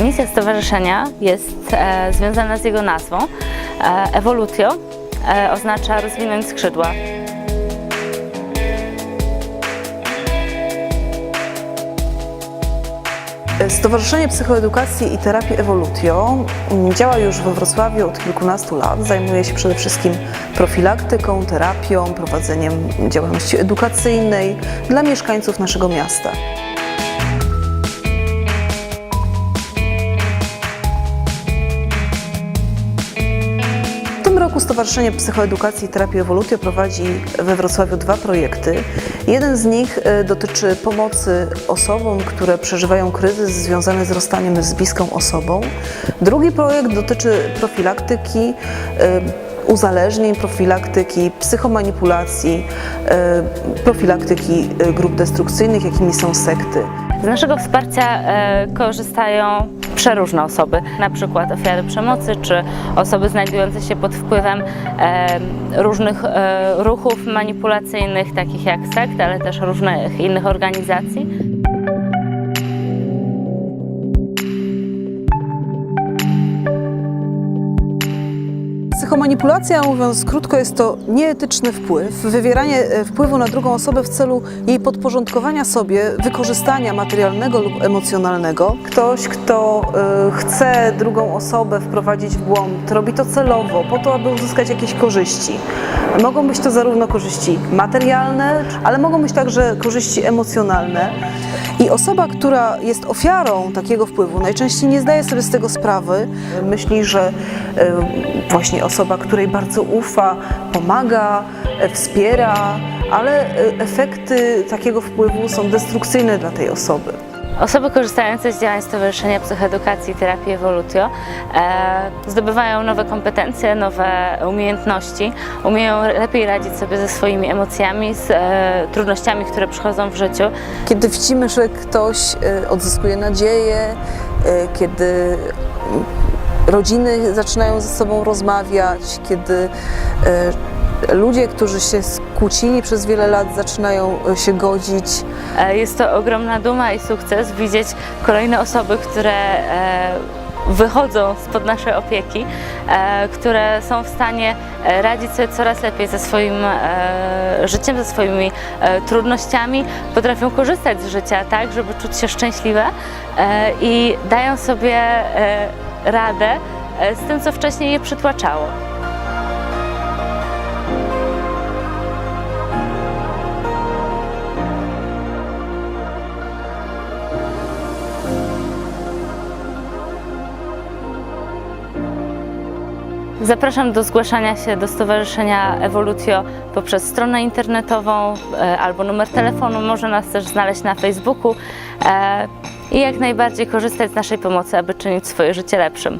Misja stowarzyszenia jest e, związana z jego nazwą. E, Evolutio e, oznacza rozwinąć skrzydła. Stowarzyszenie Psychoedukacji i Terapii Evolutio mm, działa już we Wrocławiu od kilkunastu lat. Zajmuje się przede wszystkim profilaktyką, terapią, prowadzeniem działalności edukacyjnej dla mieszkańców naszego miasta. Roku Stowarzyszenie Psychoedukacji i Terapii Evolutio prowadzi we Wrocławiu dwa projekty. Jeden z nich e, dotyczy pomocy osobom, które przeżywają kryzys związany z rozstaniem z bliską osobą. Drugi projekt dotyczy profilaktyki e, uzależnień, profilaktyki psychomanipulacji, e, profilaktyki grup destrukcyjnych, jakimi są sekty. Z naszego wsparcia e, korzystają przeróżne osoby, na przykład ofiary przemocy czy osoby znajdujące się pod wpływem różnych e, ruchów manipulacyjnych, takich jak sekt, ale też różnych innych organizacji. Psychomanipulacja, mówiąc krótko, jest to nieetyczny wpływ, wywieranie e, wpływu na drugą osobę w celu jej podporządkowania sobie, wykorzystania materialnego lub emocjonalnego. Ktoś, kto e, chce drugą osobę wprowadzić w błąd, robi to celowo, po to, aby uzyskać jakieś korzyści. Mogą być to zarówno korzyści materialne, ale mogą być także korzyści emocjonalne. I osoba, która jest ofiarą takiego wpływu, najczęściej nie zdaje sobie z tego sprawy. Myśli, że e, właśnie osoba, której bardzo ufa, pomaga, e, wspiera, ale e, efekty takiego wpływu są destrukcyjne dla tej osoby. Osoby korzystające z działań Stowarzyszenia Psychoedukacji i Terapii Evolutio e, zdobywają nowe kompetencje, nowe umiejętności, umieją lepiej radzić sobie ze swoimi emocjami, z e, trudnościami, które przychodzą w życiu. Kiedy widzimy, że ktoś e, odzyskuje nadzieję, kiedy rodziny zaczynają ze sobą rozmawiać, kiedy ludzie, którzy się skłócili przez wiele lat, zaczynają e, się godzić. E, Jest to ogromna duma i sukces widzieć kolejne osoby, które e, wychodzą spod naszej opieki, które są w stanie radzić sobie coraz lepiej ze swoim życiem, ze swoimi trudnościami, potrafią korzystać z życia tak, żeby czuć się szczęśliwe i dają sobie radę z tym, co wcześniej je przytłaczało. Zapraszam do zgłaszania się do Stowarzyszenia Evolutio poprzez stronę internetową e, albo numer telefonu. Można nas też znaleźć na Facebooku e, i jak najbardziej korzystać z naszej pomocy, aby czynić swoje życie lepszym.